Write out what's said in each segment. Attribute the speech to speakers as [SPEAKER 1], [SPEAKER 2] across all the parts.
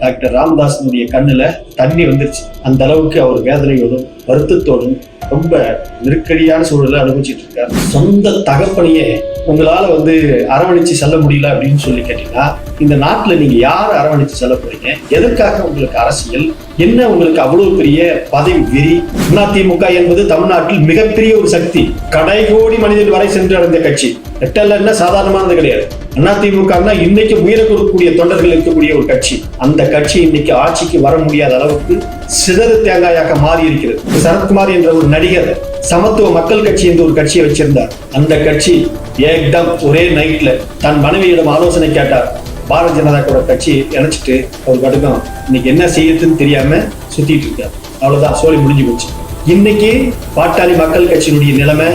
[SPEAKER 1] Doctor ராமதாசனுடைய கண்ணுல தண்ணி வந்துருச்சு. அந்த அளவுக்கு அவர் வேதனையோடும் வருத்தத்தோடும் ரொம்ப நெருக்கடியான சூழலை அனுபவிச்சுட்டு இருக்கார். சொந்த தகப்பனையே உங்களால வந்து அரவணைச்சு செல்ல முடியல அப்படின்னு சொல்லி கேட்டீங்கன்னா இந்த நாட்டுல நீங்க யார் அரவணைச்சு செல்ல போறீங்க? எதற்காக உங்களுக்கு அரசியல்? என்ன உங்களுக்கு அவ்வளவு பெரிய பதவி வெறி? அதிமுக என்பது தமிழ்நாட்டில் மிகப்பெரிய ஒரு சக்தி. கடைகோடி மனிதன் வரை சென்று அடைந்த கட்சி. ரெட்டல்ல சாதாரணமானது கிடையாது. அதிமுக இன்னைக்கு உயிரை கொடுக்கக்கூடிய தொண்டர்கள் இருக்கக்கூடிய ஒரு கட்சி. அந்த கட்சி இன்னைக்கு ஆட்சிக்கு வர முடியாத அளவுக்கு சிதறு தேங்காயாக மாறி இருக்கிறது சரத்குமார் என்ற ஒரு நடிகர் சமத்துவ மக்கள் கட்சி என்ற ஒரு கட்சியை வச்சிருந்தார். அந்த கட்சி ஏக்தம் ஒரே நைட்ல தன் மனைவியிடம் ஆலோசனை கேட்டார். பாரதிய ஜனதா கூட கட்சி இணைச்சிட்டு அவர் கட்டுக்கும் இன்னைக்கு என்ன செய்யறதுன்னு தெரியாம சுத்திட்டு இருக்காரு அவ்வளவுதான் சோழி முடிஞ்சு போச்சு. இன்னைக்கு பாட்டாளி மக்கள் கட்சியினுடைய நிலைமை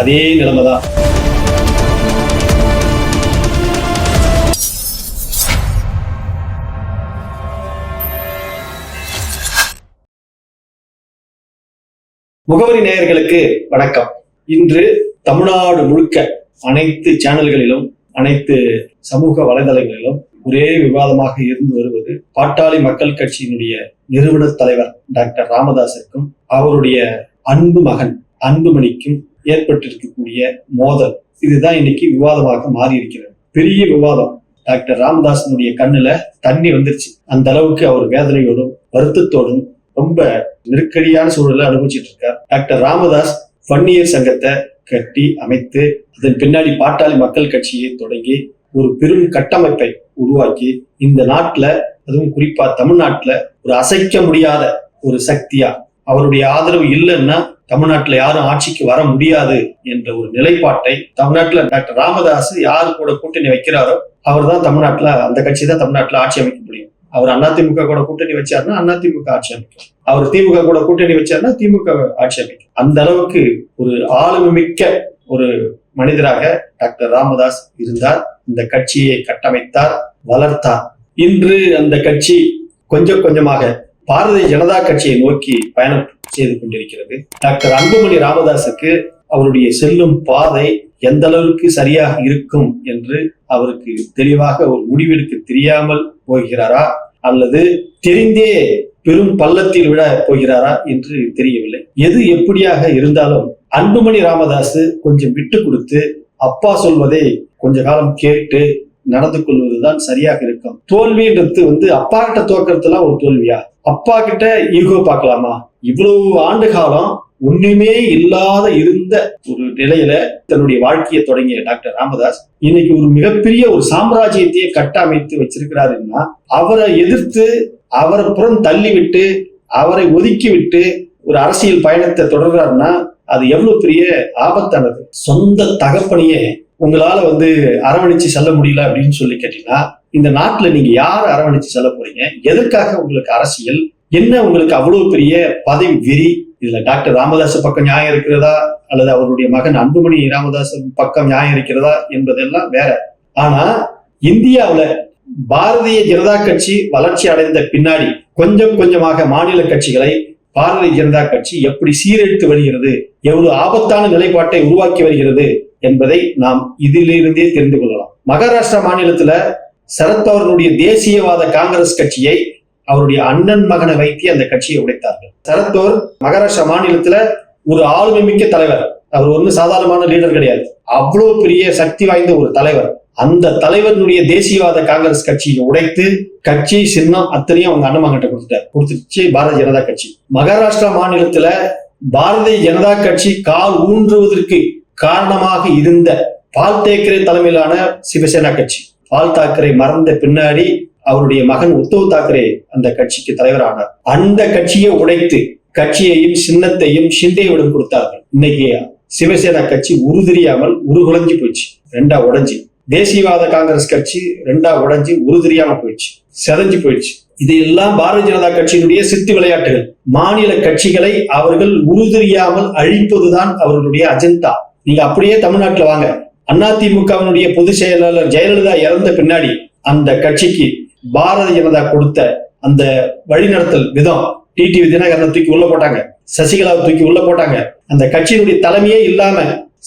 [SPEAKER 1] அதே நிலைமை தான் முகவரி நேயர்களுக்கு வணக்கம். இன்று தமிழ்நாடு முழுக்க அனைத்து சேனல்களிலும் அனைத்து சமூக வலைதளங்களிலும் ஒரே விவாதமாக இருந்து வருவது பாட்டாளி மக்கள் கட்சியினுடைய நிறுவன தலைவர் டாக்டர் ராமதாஸுக்கும் அவருடைய அன்பு மகன் அன்புமணிக்கும் ஏற்பட்டிருக்கக்கூடிய மோதல். இதுதான் இன்னைக்கு விவாதமாக மாறி இருக்கிறது பெரிய விவாதம். டாக்டர் ராமதாசனுடைய கண்ணுல தண்ணி வந்துருச்சு. அந்த அளவுக்கு அவர் வேதனையோடும் வருத்தத்தோடும் ரொம்ப நெருக்கடியான சூழலை அனுபவிச்சுட்டு இருக்கார். டாக்டர் ராமதாஸ் வன்னியர் சங்கத்தை கட்டி அமைத்து அதன் பின்னாடி பாட்டாளி மக்கள் கட்சியை தொடங்கி ஒரு பெரும் கட்டமைப்பை உருவாக்கி இந்த நாட்டுல அதுவும் குறிப்பா தமிழ்நாட்டுல ஒரு அசைக்க முடியாத ஒரு சக்தியா அவருடைய ஆதரவு இல்லைன்னா தமிழ்நாட்டில் யாரும் ஆட்சிக்கு வர முடியாது என்ற ஒரு நிலைப்பாட்டை தமிழ்நாட்டில் டாக்டர் ராமதாஸ் யாரு கூட கூட்டணி வைக்கிறாரோ அவர் தான் தமிழ்நாட்டில் அந்த கட்சி தான் தமிழ்நாட்டில் ஆட்சி அமைக்க முடியும். அவர் அதிமுக கூட கூட்டணி வச்சாருன்னா அதிமுக ஆட்சி அமைக்கும். அவர் திமுக கூட கூட்டணி வச்சாருன்னா திமுக ஆட்சி அமைக்கும். அந்த அளவுக்கு ஒரு ஆளுமை மிக்க ஒரு மனிதராக டாக்டர் ராமதாஸ் இருந்தார். இந்த கட்சியை கட்டமைத்தார் வளர்த்தார். இன்று அந்த கட்சி கொஞ்சம் கொஞ்சமாக பாரதிய ஜனதா கட்சியை நோக்கி பயணம் செய்து கொண்டிருக்கிறது. டாக்டர் அன்புமணி ராமதாஸுக்கு அவருடைய செல்லும் பாதை எந்த அளவுக்கு சரியாக இருக்கும் என்று அவருக்கு தெளிவாக ஒரு முடிவெடுக்க தெரியாமல் போகிறாரா? அல்லது தெரிந்தே பெரும் பள்ளத்தில் விட போகிறாரா என்று தெரியவில்லை. எது எப்படியாக இருந்தாலும் அன்புமணி ராமதாஸ் கொஞ்சம் விட்டு கொடுத்து அப்பா சொல்வதை கொஞ்ச காலம் கேட்டு நடந்து கொள்வதுதான் சரியாக இருக்கும். தோல்வின்றது வந்து அப்பா கிட்ட தோக்கிறதுலாம் ஒரு தோல்வியா? அப்பா கிட்ட ஈகோ பார்க்கலாமா? இவ்வளவு ஆண்டு காலம் ஒண்ணுமே இல்லாத இருந்த ஒரு நிலையில தன்னுடைய வாழ்க்கையை தொடங்கிய டாக்டர் ராமதாஸ் இன்னைக்கு ஒரு மிகப்பெரிய ஒரு சாம்ராஜ்யத்தையே கட்டமைத்து வச்சிருக்கிறாருன்னா அவரை எதிர்த்து அவரை புறம் தள்ளிவிட்டு அவரை ஒதுக்கி விட்டு ஒரு அரசியல் பயணத்தை தொடர்றாருன்னா அது எவ்வளவு பெரிய ஆபத்தானது? சொந்த தகப்பனையே உங்களால வந்து அரவணைச்சு செல்ல முடியல அப்படின்னு சொல்லி கேட்டீங்கன்னா இந்த நாட்டுல நீங்க யார் அரவணைச்சு செல்ல போறீங்க? எதற்காக உங்களுக்கு அரசியல்? என்ன உங்களுக்கு அவ்வளவு பெரிய பதவி வெறி? இதுல டாக்டர் ராமதாஸ் பக்கம் நியாயம் இருக்கிறதா? அல்லது அவருடைய மகன் அன்புமணி ராமதாஸ் பக்கம் நியாயம் இருக்கிறதா என்பதெல்லாம் வேற. ஆனா இந்தியாவில பாரதிய ஜனதா கட்சி வளர்ச்சி அடைந்த பின்னாடி கொஞ்சம் கொஞ்சமாக மாநில கட்சிகளை பாரதிய ஜனதா கட்சி எப்படி சீரழித்து வருகிறது எவ்வளவு ஆபத்தான நிலைப்பாட்டை உருவாக்கி வருகிறது என்பதை நாம் இதிலிருந்தே தெரிந்து கொள்ளலாம். மகாராஷ்டிரா மாநிலத்துல சரத்பவர்களுடைய தேசியவாத காங்கிரஸ் கட்சியை அவருடைய அண்ணன் மகனை வைத்து அந்த கட்சியை உடைத்தார்கள். சரத்தோர் மகாராஷ்டிரா மாநிலத்துல ஒரு ஆளுமை மிக்க தலைவர். அவர் ஒன்றும் சாதாரணமான லீடர் கிடையாது. அவ்வளவு பெரிய சக்தி வாய்ந்த ஒரு தலைவர். அந்த தலைவனுடைய தேசியவாத காங்கிரஸ் கட்சியை உடைத்து கட்சி சின்னம் அத்தனையும் அவங்க அண்ணன் கொடுத்துட்டார். கொடுத்துருச்சு பாரதிய ஜனதா கட்சி. மகாராஷ்டிரா மாநிலத்துல பாரதிய ஜனதா கட்சி கால் ஊன்றுவதற்கு காரணமாக இருந்த பால் தேக்கரே தலைமையிலான சிவசேனா கட்சி. பால் தாக்கரை மறந்த பின்னாடி அவருடைய மகன் உத்தவ் தாக்கரே அந்த கட்சிக்கு தலைவரானார். அந்த கட்சியை உடைத்து கட்சியையும் சின்னத்தையும் ஷிண்டேவிடம் கொடுத்தார்கள். இன்னைக்கு சிவசேனா கட்சி உருதிரியாமல் உருகுலைஞ்சு போயிடுச்சு. ரெண்டா உடைஞ்சு. தேசியவாத காங்கிரஸ் கட்சி ரெண்டா உடைஞ்சு உருதெரியாம போயிடுச்சு. செதஞ்சு போயிடுச்சு. இது எல்லாம் பாரதிய ஜனதா கட்சியினுடைய சித்து விளையாட்டுகள். மாநில கட்சிகளை அவர்கள் உருதெரியாமல் அழிப்பதுதான் அவர்களுடைய அஜெண்டா. நீங்க அப்படியே தமிழ்நாட்டுல வாங்க. அதிமுகவினுடைய பொதுச் செயலாளர் ஜெயலலிதா இறந்த பின்னாடி அந்த கட்சிக்கு பாரதிய ஜனதா கொடுத்த அந்த வழிநடத்தல் விதம் டிடிவி தினகரனை தூக்கி உள்ள போட்டாங்க சசிகலாவை தூக்கி உள்ள போட்டாங்க. அந்த கட்சியினுடைய தலைமையே இல்லாம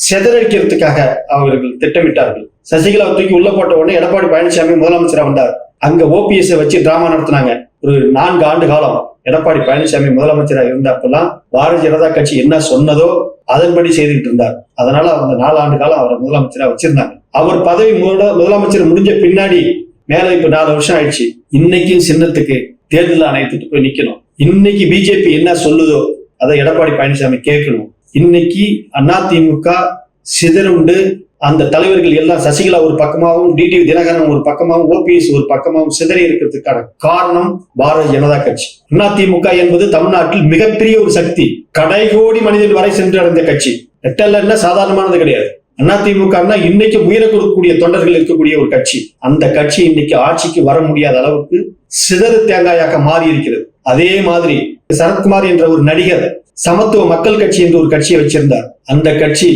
[SPEAKER 1] செதறடிக்கிறதுக்காக அவர்கள் திட்டமிட்டார்கள். சசிகலாவை தூக்கி உள்ள போட்ட உடனே எடப்பாடி பழனிசாமி முதலமைச்சரா வந்தார். அங்க ஓபிஎஸ் வச்சு டிராமா நடத்தினாங்க. ஒரு நான்கு ஆண்டு காலம் எடப்பாடி பழனிசாமி முதலமைச்சராக இருந்தப்பெல்லாம் பாரதிய ஜனதா கட்சி என்ன சொன்னதோ அதன்படி செய்துகிட்டு இருந்தார். அதனால அந்த நாலு ஆண்டு காலம் அவரை முதலமைச்சரா வச்சிருந்தாங்க. அவர் பதவி முதலமைச்சர் முடிஞ்ச பின்னாடி மேல இப்ப நாலு வருஷம் ஆயிடுச்சு. இன்னைக்கும் சின்னத்துக்கு தேர்தல் ஆணையத்துக்கு போய் நிக்கணும். இன்னைக்கு பிஜேபி என்ன சொல்லுதோ அதை எடப்பாடி பழனிசாமி கேட்கணும். இன்னைக்கு அதிமுக சிதறுண்டு அந்த தலைவர்கள் எல்லாம் சசிகலா ஒரு பக்கமாகவும் டிடிவி தினகரன் ஒரு பக்கமாகவும் ஓபிஎஸ் ஒரு பக்கமாகவும் சிதறி இருக்கிறதுக்கான காரணம் பாரதிய ஜனதா கட்சி. அதிமுக என்பது தமிழ்நாட்டில் மிகப்பெரிய ஒரு சக்தி. கடைகோடி மனிதன் வரை சென்று அடைந்த கட்சி. என்ன? சாதாரணமானது கிடையாது. அதிமுக இன்னைக்கு உயிரை கொடுக்கக்கூடிய தொண்டர்கள் இருக்கக்கூடிய ஒரு கட்சி. அந்த கட்சி இன்னைக்கு ஆட்சிக்கு வர முடியாத அளவுக்கு சிதறு தேங்காயாக மாறி இருக்கிறது அதே மாதிரி சரத்குமார் என்ற ஒரு நடிகர் சமத்துவ மக்கள் கட்சி என்று ஒரு கட்சியை வச்சிருந்தார். அந்த கட்சி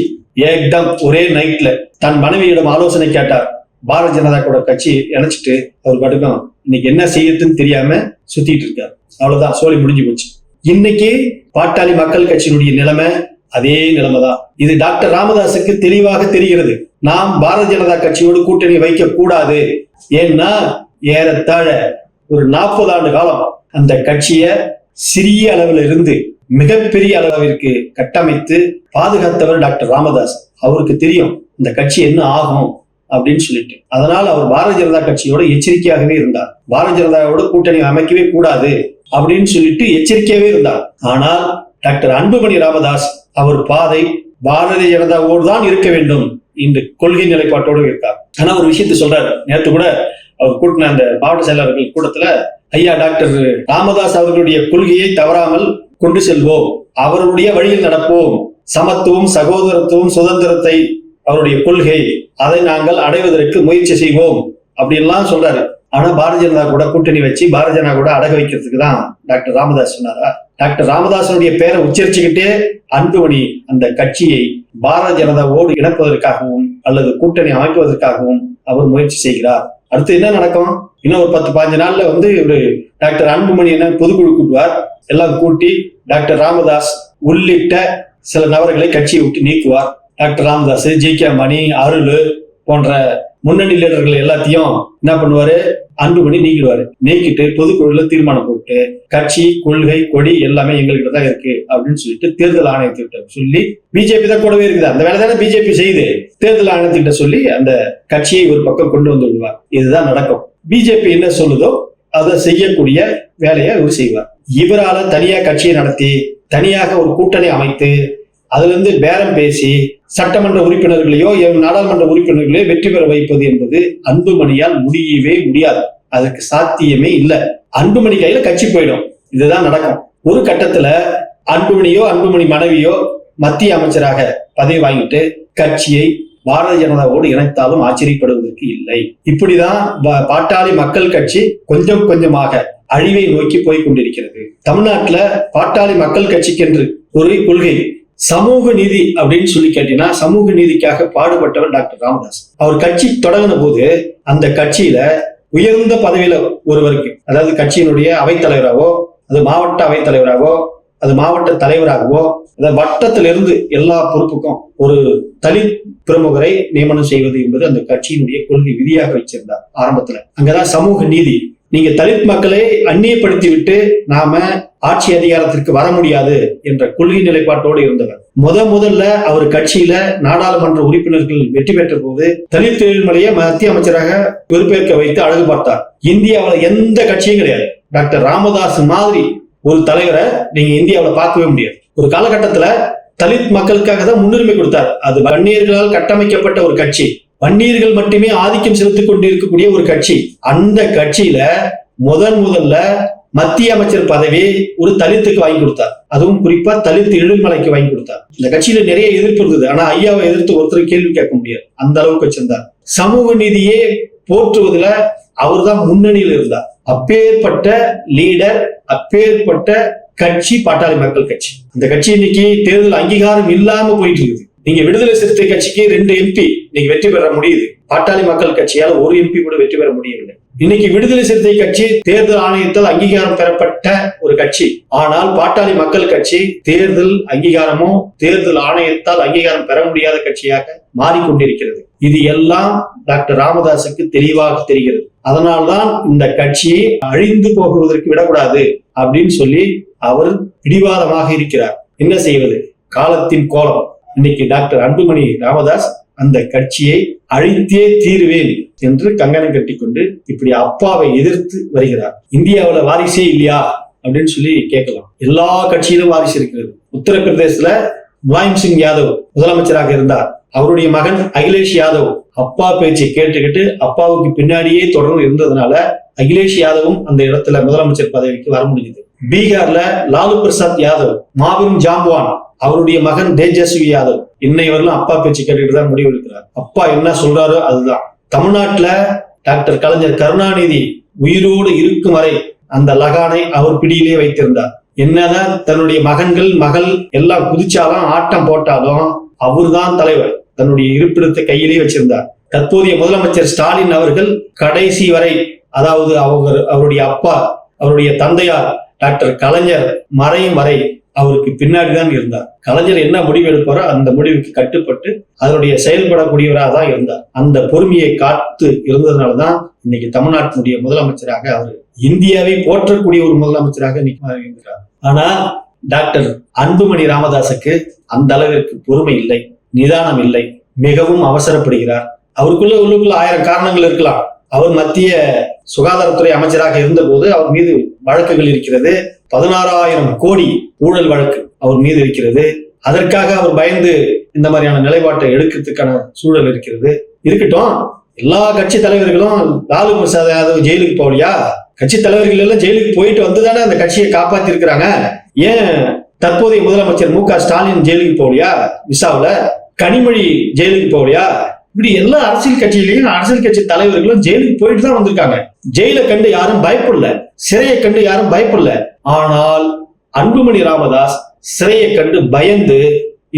[SPEAKER 1] ஏக்தம் ஒரே நைட்ல தன் மனைவியிடம் ஆலோசனை கேட்டார். பாரதிய ஜனதா கூட கட்சி இணைச்சிட்டு அவர் படுக்கும் இன்னைக்கு என்ன செய்யறதுன்னு தெரியாம சுத்திட்டு இருக்காரு. அவ்வளவுதான் சோழி முடிஞ்சு போச்சு. இன்னைக்கு பாட்டாளி மக்கள் கட்சியினுடைய நிலைமை அதே நிலைமை தான் இது டாக்டர் ராமதாஸுக்கு தெளிவாக தெரிகிறது. நாம் பாரதிய ஜனதா கட்சியோடு கூட்டணி வைக்க கூடாது ஏன்னா ஏறத்தாழ ஒரு நாற்பது ஆண்டு காலம் அந்த கட்சியை சிறிய அளவில் இருந்து மிகப்பெரிய அளவிற்கு கட்டமைத்து பாதுகாத்தவர் டாக்டர் ராமதாஸ் அவருக்கு தெரியும் இந்த கட்சி என்ன ஆகும் அப்படின்னு சொல்லிட்டு. அதனால அவர் பாரதிய ஜனதா கட்சியோட எச்சரிக்கையாகவே இருந்தார். பாரதிய ஜனதாவோட கூட்டணி அமைக்கவே கூடாது அப்படின்னு சொல்லிட்டு எச்சரிக்கையாகவே இருந்தார். ஆனால் டாக்டர் அன்புமணி ராமதாஸ் அவர் பாதை பாரதிய ஜனதாவோடு தான் இருக்க வேண்டும் இந்த கொள்கை நிலைப்பாட்டோடு இருக்கார். ஆனா ஒரு விஷயத்தை சொல்றாரு. நேற்று கூட அவர் கூட்டின அந்த மாவட்ட செயலாளர்கள் கூட்டத்துல ஐயா டாக்டர் ராமதாஸ் அவர்களுடைய கொள்கையை தவறாமல் கொண்டு செல்வோம். அவருடைய வழியில் நடப்போம். சமத்துவம் சகோதரத்துவம் சுதந்திரத்தை அவருடைய கொள்கை அதை நாங்கள் அடைவதற்கு முயற்சி செய்வோம். அப்படின்லாம் சொல்றாரு. ஆனா பாரதிய ஜனதா கூட கூட்டணி வச்சு பாரதிய ஜனதா கூட அடக வைக்கிறதுக்கு தான் டாக்டர் ராமதாஸ் சொன்னாரா? டாக்டர் ராமதாசனுடைய பேரை உச்சரிச்சுக்கிட்டே அன்புமணி அந்த கட்சியை பாரதிய ஜனதாவோடு இணைப்பதற்காகவும் அல்லது கூட்டணி அமைப்பதற்காகவும் அவர் முயற்சி செய்கிறார். அடுத்து என்ன நடக்கும்? இன்னும் ஒரு பத்து பாஞ்சு நாள்ல வந்து ஒரு டாக்டர் அன்புமணி என்ன பொதுக்குழு கூட்டுவார். எல்லாம் கூட்டி டாக்டர் ராமதாஸ் உள்ளிட்ட சில நபர்களை கட்சியை விட்டு நீக்குவார். Doctor Ramadoss G K Mani Arul போன்ற முன்னணி லீடர்கள் எல்லாத்தையும் என்ன பண்ணுவாரு? அன்புமணி நீக்கிடுவாரு. நீக்கிட்டு பொதுக்குழுல தீர்மானம் போட்டு கட்சி கொள்கை கொடி எல்லாமே எங்ககிட்ட தான் இருக்கு அப்படின்னு சொல்லிட்டு தேர்தல் ஆணையத்திட்ட சொல்லி பிஜேபி தான் கூடவே இருக்குது. அந்த வேலை தானே பிஜேபி செய்யுது. தேர்தல் ஆணையத்திட்ட சொல்லி அந்த கட்சியை ஒரு பக்கம் கொண்டு வந்து விடுவார். இதுதான் நடக்கும். பிஜேபி என்ன சொல்லுதோ அதை செய்யக்கூடிய வேலையை இவர் செய்வார். இவரால தனியா கட்சியை நடத்தி தனியாக ஒரு கூட்டணி அமைத்து அதுல இருந்து பேரம் பேசி சட்டமன்ற உறுப்பினர்களையோ நாடாளுமன்ற உறுப்பினர்களையோ வெற்றி பெற வைப்பது என்பது அன்புமணியால் முடியவே முடியாது. அதுக்கு சாத்தியமே இல்லை. அன்புமணி கையில கட்சி போயிடும். இதுதான் நடக்கும். ஒரு கட்டத்துல அன்புமணியோ அன்புமணி மனைவியோ மத்திய அமைச்சராக பதவி வாங்கிட்டு கட்சியை பாரதிய ஜனதாவோடு இணைத்தாலும் ஆச்சரியப்படுவதற்கு இல்லை. இப்படிதான் பாட்டாளி மக்கள் கட்சி கொஞ்சம் கொஞ்சமாக அழிவை நோக்கி போய் கொண்டிருக்கிறது. தமிழ்நாட்டுல பாட்டாளி மக்கள் கட்சிக்கென்று ஒரு கொள்கை சமூக நீதி அப்படின்னு சொல்லி கேட்டீங்கன்னா சமூக நீதிக்காக பாடுபட்டவர் டாக்டர் ராமதாஸ். அவர் கட்சி தொடங்கின போது அந்த கட்சியில உயர்ந்த பதவியில ஒருவருக்கு அதாவது கட்சியினுடைய அவைத்தலைவராகவோ அது மாவட்ட அவைத்தலைவராகவோ அது மாவட்ட தலைவராகவோ அந்த வட்டத்திலிருந்து எல்லா பொறுப்புக்கும் ஒரு தலித் பிரமுகரை நியமனம் செய்வது என்பது அந்த கட்சியினுடைய கொள்கை விதியாக வச்சிருந்தார் ஆரம்பத்துல. அங்கதான் சமூக நீதி நீங்க தலித் மக்களை அந்நியப்படுத்தி விட்டு நாம ஆட்சி அதிகாரத்திற்கு வர முடியாது என்ற கொள்கை நிலைப்பாட்டோடு இருந்தவர். முத முதல்ல அவர் கட்சியில நாடாளுமன்ற உறுப்பினர்கள் வெற்றி பெற்ற போது தலித் தொழில்முறையை மத்திய அமைச்சராக பொறுப்பேற்க வைத்து அழகு பார்த்தார். இந்தியாவில் எந்த கட்சியும் கிடையாது. டாக்டர் ராமதாஸ் மாதிரி ஒரு தலைவரை நீங்க இந்தியாவில் பார்க்கவே முடியாது. ஒரு காலகட்டத்துல தலித் மக்களுக்காக தான் முன்னுரிமை கொடுத்தார். அது வன்னியர்களால் கட்டமைக்கப்பட்ட ஒரு கட்சி. வன்னியர்கள் மட்டுமே ஆதிக்கம் செலுத்திக் கொண்டிருக்கக்கூடிய ஒரு கட்சி. அந்த கட்சியில முதன் முதல்ல மத்திய அமைச்சர் பதவி ஒரு தலித்துக்கு வாங்கி கொடுத்தார். அதுவும் குறிப்பா தலித்து எழுமலைக்கு வாங்கி கொடுத்தார். இந்த கட்சியில நிறைய எதிர்ப்பு இருந்தது. ஆனா ஐயாவை எதிர்த்து ஒருத்தர் கேள்வி கேட்க முடியாது. அந்த அளவுக்கு வச்சிருந்தார். சமூக நீதியே போற்றுவதுல அவர்தான் முன்னணியில் இருந்தார். அப்பேற்பட்ட லீடர் அப்பேற்பட்ட கட்சி பாட்டாளி மக்கள் கட்சி. அந்த கட்சி இன்னைக்கு தேர்தல் அங்கீகாரம் இல்லாம போயிட்டு இருக்குது. நீங்க விடுதலை சிறுத்தை கட்சிக்கு ரெண்டு எம்பி நீங்க வெற்றி பெற முடியுது. பாட்டாளி மக்கள் கட்சியால ஒரு எம்பி கூட வெற்றி பெற முடியவில்லை. இன்னைக்கு விடுதலை சிறுத்தை கட்சி தேர்தல் ஆணையத்தால் அங்கீகாரம் பெறப்பட்ட ஒரு கட்சி. ஆனால் பாட்டாளி மக்கள் கட்சி தேர்தல் அங்கீகாரமோ தேர்தல் ஆணையத்தால் அங்கீகாரம் பெற முடியாத கட்சியாக மாறிக்கொண்டிருக்கிறது. இது எல்லாம் டாக்டர் ராமதாசுக்கு தெளிவாக தெரிகிறது. அதனால்தான் இந்த கட்சியை அழிந்து போகுவதற்கு விடக்கூடாது அப்படின்னு சொல்லி அவர் பிடிவாதமாக இருக்கிறார். என்ன செய்வது? காலத்தின் கோலம். இன்னைக்கு டாக்டர் அன்புமணி ராமதாஸ் அந்த கட்சியை அழித்தே தீருவேன் என்று கங்கணம் கட்டிக்கொண்டு இப்படி அப்பாவை எதிர்த்து வருகிறார். இந்தியாவுல வாரிசே இல்லையா? அப்படின்னு சொல்லி கேட்கலாம். எல்லா கட்சியிலும் வாரிசு இருக்கிறது. உத்தரப்பிரதேசத்துல முலாயம் சிங் யாதவ் முதலமைச்சராக இருந்தார். அவருடைய மகன் அகிலேஷ் யாதவ் அப்பா பேச்சை கேட்டுக்கிட்டு அப்பாவுக்கு பின்னாடியே தொடர்ந்து இருந்ததுனால அகிலேஷ் யாதவும் அந்த இடத்துல முதலமைச்சர் பதவிக்கு வர முடியுது. பீகார்ல லாலு பிரசாத் யாதவ் மாபெரும் ஜாம்பவான் அவருடைய மகன் தேஜஸ்வி யாதவ். இன்னை வரலும் அப்பா பேச்சு கேட்டுட்டு தான் முடிவு எடுக்கிறார். அப்பா என்ன சொல்றாரோ அதுதான். தமிழ்நாட்டுல டாக்டர் கலைஞர் கருணாநிதி உயிரோடு இருக்கும் வரை அந்த லகானை அவர் பிடியிலே வைத்திருந்தார். என்னதான் தன்னுடைய மகன்கள் மகள் எல்லாம் குதிச்சாலும் ஆட்டம் போட்டாலும் அவர்தான் தலைவர். தன்னுடைய இருப்பிடத்தை கையிலே வச்சிருந்தார். தற்போதைய முதலமைச்சர் ஸ்டாலின் அவர்கள் கடைசி வரை அதாவது அவர் அவருடைய அப்பா அவருடைய தந்தையார் டாக்டர் கலைஞர் மறையும் வரை அவருக்கு பின்னாடி தான் இருந்தார். கலைஞர் என்ன முடிவு எடுப்பாரோ அந்த முடிவுக்கு கட்டுப்பட்டு அதனுடைய செயல்படக்கூடியவராக தான் இருந்தார். அந்த பொறுமையை காத்து இருந்ததுனால தான் இன்னைக்கு தமிழ்நாட்டினுடைய முதலமைச்சராக அவர் இந்தியாவை போற்றக்கூடிய ஒரு முதலமைச்சராக இன்னைக்கு இருக்கிறார் ஆனா டாக்டர் அன்புமணி ராமதாஸுக்கு அந்த அளவிற்கு பொறுமை இல்லை நிதானம் இல்லை மிகவும் அவசரப்படுகிறார். அவருக்குள்ள உள்ளுக்குள்ள ஆயிரம் காரணங்கள் இருக்கலாம். அவர் மத்திய சுகாதாரத்துறை அமைச்சராக இருந்தபோது அவர் மீது வழக்குகள் இருக்கிறது. பதினாறாயிரம் கோடி ஊழல் வழக்கு அவர் மீது இருக்கிறது. அதற்காக அவர் பயந்து இந்த மாதிரியான நிலைப்பாட்டை எடுக்கிறதுக்கான சூழல் இருக்கிறது. இருக்கட்டும் எல்லா கட்சி தலைவர்களும் லாலு பிரசாத் யாதவ் ஜெயிலுக்கு போகலையா? கட்சி தலைவர்கள் எல்லாம் ஜெயிலுக்கு போயிட்டு வந்து தானே அந்த கட்சியை காப்பாத்தி இருக்கிறாங்க ஏன் தற்போதைய முதலமைச்சர் மு க ஸ்டாலின் ஜெயிலுக்கு போகலையா? விசாவில் கனிமொழி ஜெயிலுக்கு போகலையா? இப்படி எல்லா அரசியல் கட்சியிலையும் அரசியல் கட்சி தலைவர்களும் ஜெயிலுக்கு போயிட்டு தான் வந்திருக்காங்க. ஜெயிலை கண்டு யாரும் பயப்படல. சிறையை கண்டு யாரும் பயப்படல. ஆனால் அன்புமணி ராமதாஸ் சிறையை கண்டு பயந்து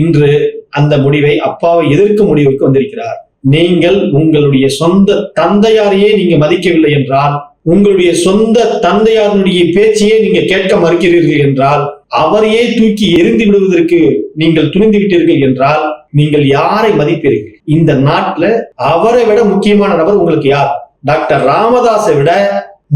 [SPEAKER 1] இன்று அந்த முடிவை அப்பாவை எதிர்க்கும் முடிவுக்கு வந்திருக்கிறார். நீங்கள் உங்களுடைய சொந்த தந்தையாரையே நீங்க மதிக்கவில்லை என்றால் உங்களுடைய சொந்த தந்தையாருடைய பேச்சையே நீங்க கேட்க மறுக்கிறீர்கள் என்றால் அவரையே தூக்கி எரிந்து விடுவதற்கு நீங்கள் துணிந்து விட்டீர்கள் என்றால் நீங்கள் யாரை மதிப்பீர்கள்? இந்த நாட்டுல அவரை விட முக்கியமான நபர் உங்களுக்கு யார்? டாக்டர் ராமதாஸை விட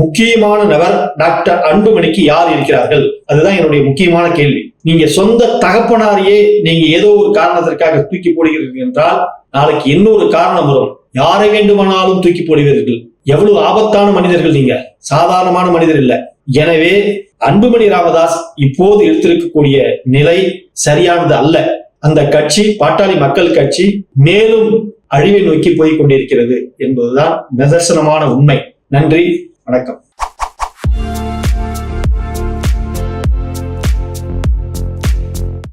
[SPEAKER 1] முக்கியமான நபர் டாக்டர் அன்புமணிக்கு யார் இருக்கிறார்கள்? அதுதான் என்னுடைய முக்கியமான கேள்வி. நீங்க சொந்த தகப்பனாரையே நீங்க ஏதோ ஒரு காரணத்திற்காக தூக்கி போடுகிறீர்கள் என்றால் நாளைக்கு இன்னொரு காரணம் வரும். யாரை வேண்டுமானாலும் தூக்கி போடுவீர்கள். எவ்வளவு ஆபத்தான மனிதர்கள் நீங்க. சாதாரணமான மனிதர் இல்ல. எனவே அன்புமணி ராமதாஸ் இப்போது எடுத்திருக்கக்கூடிய நிலை சரியானது அல்ல. அந்த கட்சி பாட்டாளி மக்கள் கட்சி மேலும் அழிவை நோக்கி போய் கொண்டிருக்கிறது என்பதுதான் நிதர்சனமான உண்மை. நன்றி. வணக்கம்.